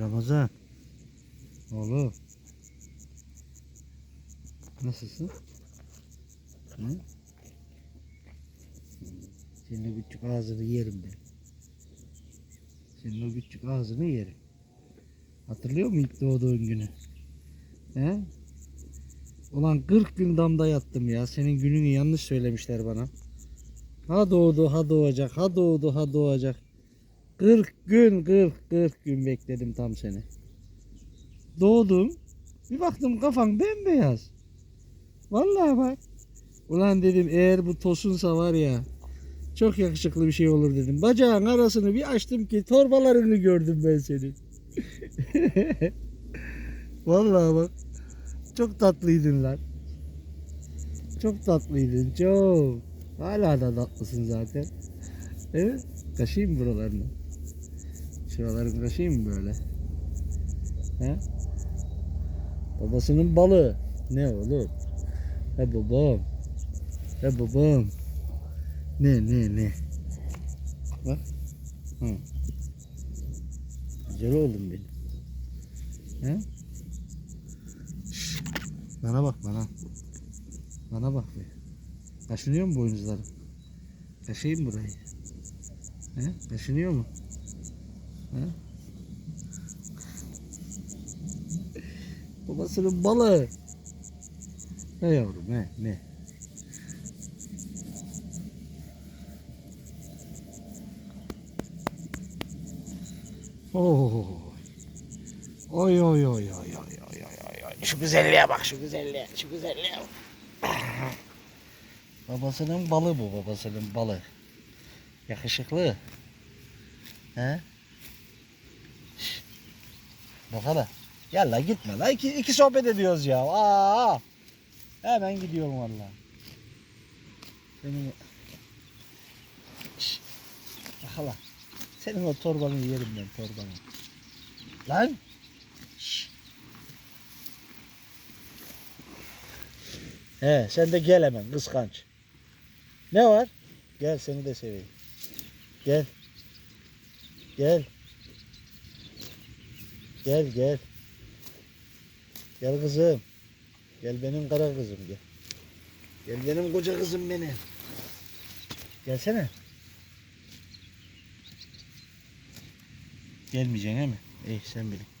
Ramazan. Oğlum. Nasılsın? Hı? Senin o küçük ağzını yerim ben. Senin o küçük ağzını yerim. Hatırlıyor musun ilk doğduğun günü? He? Ulan 40 gün damda yattım ya. Senin gününü yanlış söylemişler bana. Ha doğdu, ha doğacak, ha doğdu, ha doğacak. 40 gün, 40, 40 gün bekledim tam seni. Doğdum. Bir baktım kafan bembeyaz. Vallahi bak. Ulan dedim eğer bu tosunsa var ya çok yakışıklı bir şey olur dedim. Bacağın arasını bir açtım ki torbalarını gördüm ben senin. Vallahi bak. Çok tatlıydın lan. Çok tatlıydın çok. Hala da tatlısın zaten. Evet. Kaşıyım buralarını. Şuralarını kaşıyım mı böyle? He? Babasının balığı. Ne oğlum? He babam. He babam. Ne ne ne? Bak. Hı. Güzel oğlum benim. He? Bana bak bana. Bana bak be. Kaşınıyor mu boynuzlarım? Kaşıyım burayı. He? Kaşınıyor mu? Babasının balığı. Ne yavrum ne ne. Oh. Oy oy oy oy oy oy oy oy. Şu güzelliğe bak şu güzelliğe şu güzelliğe bak. babasının balı bu babasının balı. Yakışıklı. He? Bak hele. Gel la gitme la iki, iki sohbet ediyoruz ya. Aa. Hemen gidiyorum valla. Benim... Şş. Senin o torbanı yerim ben torbanı. Lan. He sen de gel hemen kıskanç. Ne var? Gel seni de seveyim. Gel. Gel. Gel gel. Gel kızım. Gel benim kara kızım gel. Gel benim koca kızım benim. Gelsene. Gelmeyeceksin he mi? İyi sen bilin.